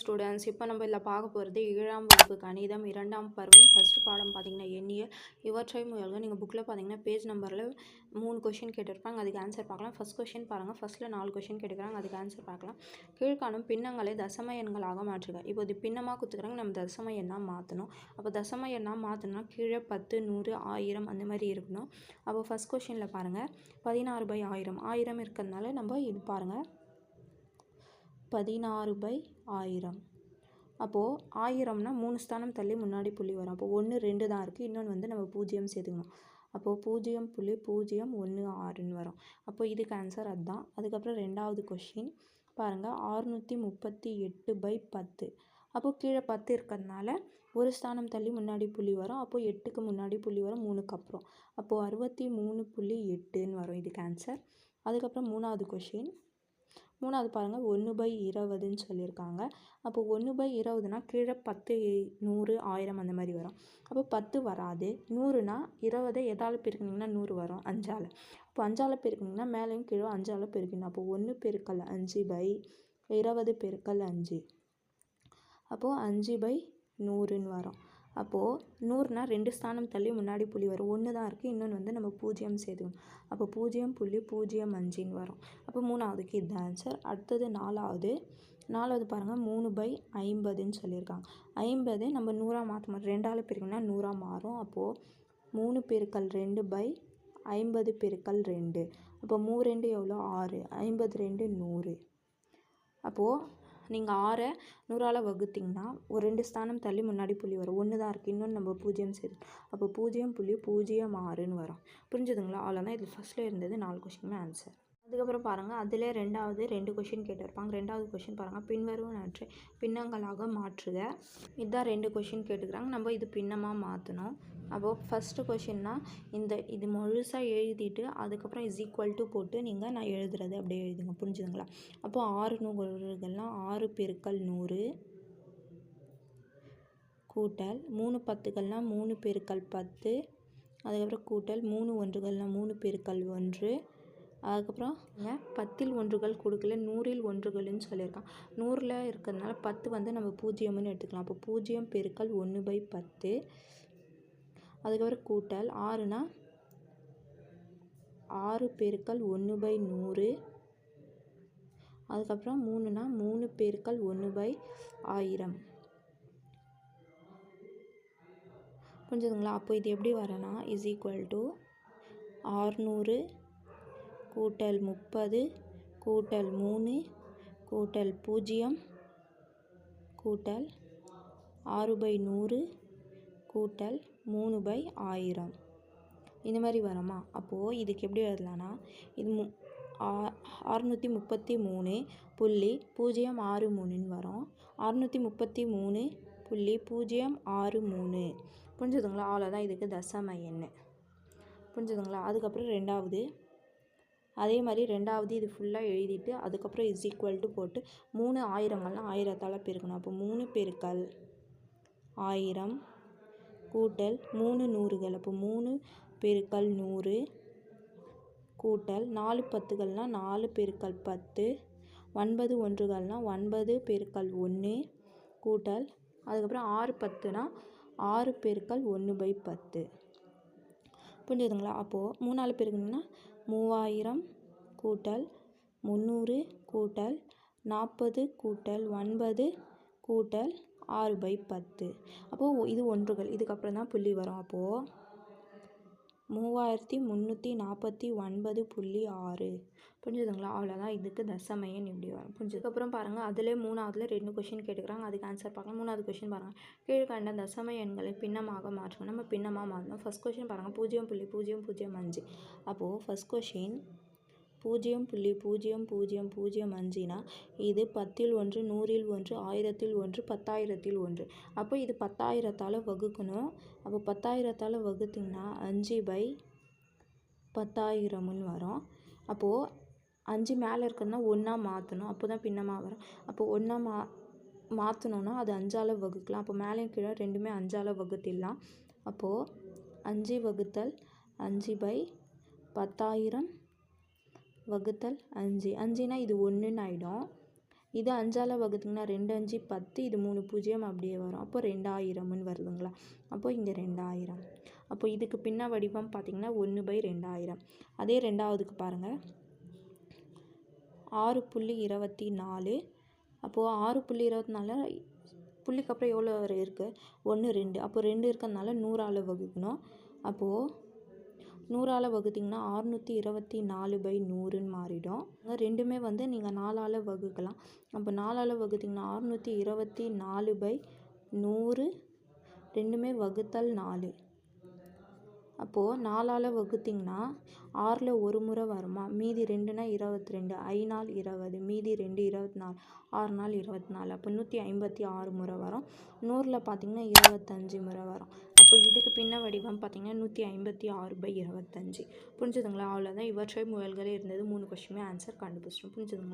Students இப்போ நம்ம இதில் பார்க்க போகிறது ஏழாம் வகுப்பு கணிதம் இரண்டாம் பருவம் ஃபஸ்ட்டு பாடம் பார்த்தீங்கன்னா எண்ணியல். இவற்றை முயல்கள் நீங்கள் புக்கில் பார்த்தீங்கன்னா பேஜ் நம்பரில் மூணு கொஷின் கேட்டிருப்பாங்க. அதுக்கு ஆன்சர் பார்க்கலாம். ஃபஸ்ட் கொஷின் பாருங்கள் ஃபஸ்ட்டில் நாலு கொஷின் கேட்டுக்கிறாங்க. அதுக்கு ஆன்சர் பார்க்கலாம். கீழ்காணும் பின்னங்களை தசம எண்களாக மாற்றுக. இப்போ இது பின்னமாக கொடுத்துக்கிறாங்க நம்ம தசம எண்ணாக மாற்றணும் அப்போ தசம எண்ணாக மாற்றணும்னா கீழே பத்து நூறு ஆயிரம் அந்த மாதிரி இருக்கணும். அப்போ ஃபஸ்ட் கொஷினில் பாருங்கள் பதினாறு பை ஆயிரம். ஆயிரம் இருக்கிறதுனால நம்ம இது பாருங்கள் பதினாறு பை ஆயிரம். அப்போது ஆயிரம்னா மூணு ஸ்தானம் தள்ளி முன்னாடி புள்ளி வரும். அப்போது ஒன்று ரெண்டு தான் இருக்குது இன்னொன்று வந்து நம்ம பூஜ்ஜியம் சேர்த்துக்கணும். அப்போது பூஜ்ஜியம் புள்ளி பூஜ்ஜியம் ஒன்று ஆறுன்னு வரும். அப்போது இதுக்கு ஆன்சர் அதுதான். அதுக்கப்புறம் ரெண்டாவது கொஷின் பாருங்கள் ஆறுநூற்றி முப்பத்தி எட்டு பை பத்து. அப்போது கீழே பத்து இருக்கிறதுனால ஒரு ஸ்தானம் தள்ளி முன்னாடி புள்ளி வரும். அப்போது எட்டுக்கு முன்னாடி புள்ளி வரும். மூணுக்கு அப்புறம். அப்போது அறுபத்தி மூணு புள்ளி எட்டுன்னு வரும் இதுக்கு ஆன்சர் அதுக்கப்புறம் மூணாவது கொஷின் மூணாவது பாருங்கள் ஒன்று பை இருபதுன்னு சொல்லியிருக்காங்க. அப்போ ஒன்று பை இருபதுனா கீழே பத்து நூறு ஆயிரம் அந்த மாதிரி வரும். அப்போ பத்து வராது. நூறுனா இருபதை எதால் பெருக்குனிங்கன்னா நூறு வரும் அஞ்சால். அப்போ அஞ்சால் பெருக்குனிங்கன்னா மேலேயும் கீழே அஞ்சால் பெருக்கணும். அப்போ ஒன்று பெருக்கல் அஞ்சு பை இருபது பெருக்கல் அஞ்சு. அப்போது அஞ்சு பை நூறுன்னு வரும். அப்போது நூறுனா ரெண்டு ஸ்தானம் தள்ளி முன்னாடி புள்ளி வரும். ஒன்று தான் இருக்குது இன்னொன்று வந்து நம்ம பூஜ்ஜியம் சேர்த்துக்கணும் அப்போ பூஜ்ஜியம் புள்ளி பூஜ்ஜியம் அஞ்சுன்னு வரும். அப்போ மூணாவதுக்கு இதுதான் ஆன்சர் அடுத்தது நாலாவது. நாலாவது பாருங்கள் மூணு பை ஐம்பதுன்னு சொல்லியிருக்காங்க. ஐம்பது நம்ம நூறாக மாற்ற மாட்டோம். ரெண்டால் பிரிக்கணும்னா நூறாக மாறும். அப்போது மூணு பெருக்கல் ரெண்டு பை ஐம்பது பெருக்கல் ரெண்டு. அப்போ மூ ரெண்டு எவ்வளோ? ஆறு. ஐம்பது ரெண்டு நூறு. அப்போது நீங்கள் ஆறை நூறால் வகுத்திங்கன்னா ஒரு ரெண்டு ஸ்தானம் தள்ளி முன்னாடி புள்ளி வரும். ஒன்று தான் இருக்குது இன்னொன்று நம்ம பூஜ்ஜியம் சேர்த்து அப்போ பூஜ்ஜியம் புள்ளி பூஜ்ஜியம் ஆறுன்னு வரும். புரிஞ்சுதுங்களா? அவ்வளோதான் இது ஃபஸ்ட்டில் இருந்தது நாலு கொஷினுமே ஆன்சர் அதுக்கப்புறம் பாருங்கள் அதிலே ரெண்டாவது ரெண்டு கொஷின் கேட்டிருப்பாங்க. ரெண்டாவது கொஷின் பாருங்கள் பின்வரும் நற்றை பின்னங்களாக மாற்றுக. இதுதான் ரெண்டு கொஷின் கேட்டுக்கிறாங்க. நம்ம இது பின்னமாக மாற்றணும் அப்போது ஃபஸ்ட்டு கொஷின்னா இந்த இது முழுசாக எழுதிட்டு அதுக்கப்புறம் இஸ் ஈக்குவல் டு போட்டு நீங்கள் நான் எழுதுறது அப்படியே எழுதுங்க. புரிஞ்சுதுங்களா? அப்போது ஆறு நூறுகள்லாம் ஆறு பெருக்கல் நூறு கூட்டல் மூணு பத்துக்கள்னால் மூணு பெருக்கல் பத்து. அதுக்கப்புறம் கூட்டல் மூணு ஒன்றுகள்னால் மூணு பெருக்கல் ஒன்று. அதுக்கப்புறம் பத்தில் ஒன்றுகள் கொடுக்கல நூறில் ஒன்றுகள்னு சொல்லியிருக்கான். நூறில் இருக்கிறதுனால பத்து வந்து நம்ம பூஜ்ஜியம்னு எடுத்துக்கலாம். அப்போ பூஜ்ஜியம் பெருக்கல் ஒன்று பை பத்து. அதுக்கப்புறம் கூட்டல் ஆறுனா ஆறு பெருக்கல் ஒன்று பை நூறு. அதுக்கப்புறம் மூணுனா மூணு பெருக்கல் ஒன்று பை ஆயிரம். புரிஞ்சுதுங்களா? அப்போ இது எப்படி வரேன்னா இஸ் ஈக்குவல் டு ஆறுநூறு கூட்டல் முப்பது கூட்டல் மூணு கூட்டல் பூஜ்ஜியம் கூட்டல் ஆறு பை நூறு கூட்டல் மூணு பை ஆயிரம். இந்த மாதிரி வருமா? அப்போது இதுக்கு எப்படி எழுதலான்னா இது மு அறுநூற்றி முப்பத்தி மூணு புள்ளி பூஜ்ஜியம் ஆறு மூணுன்னு வரும். அறுநூற்றி முப்பத்தி மூணு புள்ளி பூஜ்ஜியம் ஆறு மூணு. புரிஞ்சுதுங்களா? அவ்வளோதான் இதுக்கு தசம எண். புரிஞ்சுதுங்களா? அதுக்கப்புறம் ரெண்டாவது. அதே மாதிரி ரெண்டாவது இது ஃபுல்லாக எழுதிட்டு அதுக்கப்புறம் இஸ் ஈக்குவல் டு போட்டு மூணு ஆயிரங்கள்லாம் ஆயிரத்தால் பெருக்கணும். அப்போ மூணு பெருக்கல் ஆயிரம் கூட்டல் மூணு நூறுகள். அப்போ மூணு பெருக்கல் நூறு கூட்டல் நாலு பத்துகள்னால் நாலு பெருக்கல் பத்து. ஒன்பது ஒன்றுகள்னால் ஒன்பது பெருக்கல் ஒன்று கூட்டல் அதுக்கப்புறம் ஆறு பத்துனா ஆறு பெருக்கல் ஒன்று பை பத்து. புரிஞ்சுதுங்களா? அப்போது மூணால் பெருக்கணும்னா மூவாயிரம் கூட்டல் முந்நூறு கூட்டல் நாற்பது கூட்டல் ஒன்பது கூட்டல் ஆறு பை பத்து. அப்போது இது ஒன்றுகள். இதுக்கப்புறம் தான் புள்ளி வரும். அப்போது மூவாயிரத்தி முந்நூற்றி நாற்பத்தி ஒன்பது புள்ளி ஆறு. புரிஞ்சுதுங்களா? அவ்வளோதான் இதுக்கு தசமையன் இப்படி வரும். புரிஞ்சதுக்கப்புறம் பாருங்கள் அதில் மூணாவதுல ரெண்டு கொஷின் கேட்டுக்கிறாங்க. அதுக்கு ஆன்சர் பார்க்கலாம். மூணாவது கொஷின் பாருங்கள் கீழ்கண்ட தசம எண்களை பின்னமாக மாற்றணும். நம்ம பின்னமாக மாற்றணும் ஃபஸ்ட் கொஷின் பாருங்கள் பூஜ்ஜியம் புள்ளி பூஜ்ஜியம் பூஜ்ஜியம் அஞ்சு. அப்போது ஃபஸ்ட் கொஷின் பூஜ்ஜியம் புள்ளி பூஜ்ஜியம் பூஜ்ஜியம் பூஜ்ஜியம் அஞ்சுனா இது பத்தில் ஒன்று நூறில் ஒன்று ஆயிரத்தில் ஒன்று பத்தாயிரத்தில் ஒன்று. அப்போ இது பத்தாயிரத்தால் வகுக்கணும். அப்போ பத்தாயிரத்தால் வகுத்திங்கன்னா அஞ்சு பை பத்தாயிரம்னு வரும். அப்போது அஞ்சு மேலே இருக்கிறதுனா ஒன்றா மாற்றணும் அப்போ தான் பின்னமாக வரும். அப்போ ஒன்றா மா மாற்றணுன்னா அது அஞ்சால் வகுக்கலாம். அப்போ மேலேயும் கீழே ரெண்டுமே அஞ்சால் வகுத்திடலாம். அப்போது அஞ்சு வகுத்தல் அஞ்சு பை பத்தாயிரம் வகுத்தல் அஞ்சு. அஞ்சுனா இது ஒன்றுன்னு ஆகிடும் இது அஞ்சால் வகுத்துங்கன்னா ரெண்டு அஞ்சு பத்து இது மூணு பூஜ்ஜியம் அப்படியே வரும். அப்போ ரெண்டாயிரம்னு வருதுங்களா? அப்போ இங்கே ரெண்டாயிரம். அப்போ இதுக்கு பின்ன வடிவம் பார்த்திங்கன்னா ஒன்று பை ரெண்டாயிரம். அதே ரெண்டாவதுக்கு பாருங்கள் ஆறு புள்ளி இருபத்தி நாலு. அப்போது ஆறு புள்ளி இருபத்தி நாலு புள்ளிக்கு அப்புறம் எவ்வளோ இருக்குது ஒன்று ரெண்டு. அப்போ ரெண்டு இருக்கிறதுனால நூறால் வகுக்கணும். அப்போது நூறால் வகுத்திங்கன்னா அறுநூற்றி இருபத்தி நாலு பை நூறுன்னு மாறிடும். ரெண்டுமே வந்து நீங்கள் நாலால் வகுக்கலாம். அப்போ நாலால் வகுத்திங்கன்னா அறுநூற்றி இருபத்தி நாலு பை நூறு. ரெண்டுமே வகுத்தல் நாலு. அப்போது நாலால் வகுத்திங்கன்னா ஆறில் ஒரு முறை வருமா? மீதி ரெண்டுனா இருபத்தி ரெண்டு ஐ நாள் இருபது. மீதி ரெண்டு இருபத்தி நாலு ஆறு நாள் இருபத்தி நாலு அப்போ நூற்றி ஐம்பத்தி ஆறு முறை வரும். நூறில் பார்த்திங்கன்னா இருபத்தஞ்சி முறை வரும். அப்போ இதுக்கு பின்ன வடிவம் பார்த்திங்கன்னா நூற்றி ஐம்பத்தி ஆறு பை இருபத்தஞ்சி. புரிஞ்சுதுங்களா? அவ்வளோதான் இவற்றை முயல்களே இருந்தது. மூணு கொஸ்டினுமே ஆன்சர் கண்டுபிடிச்சிட்டோம். புரிஞ்சுதுங்களா?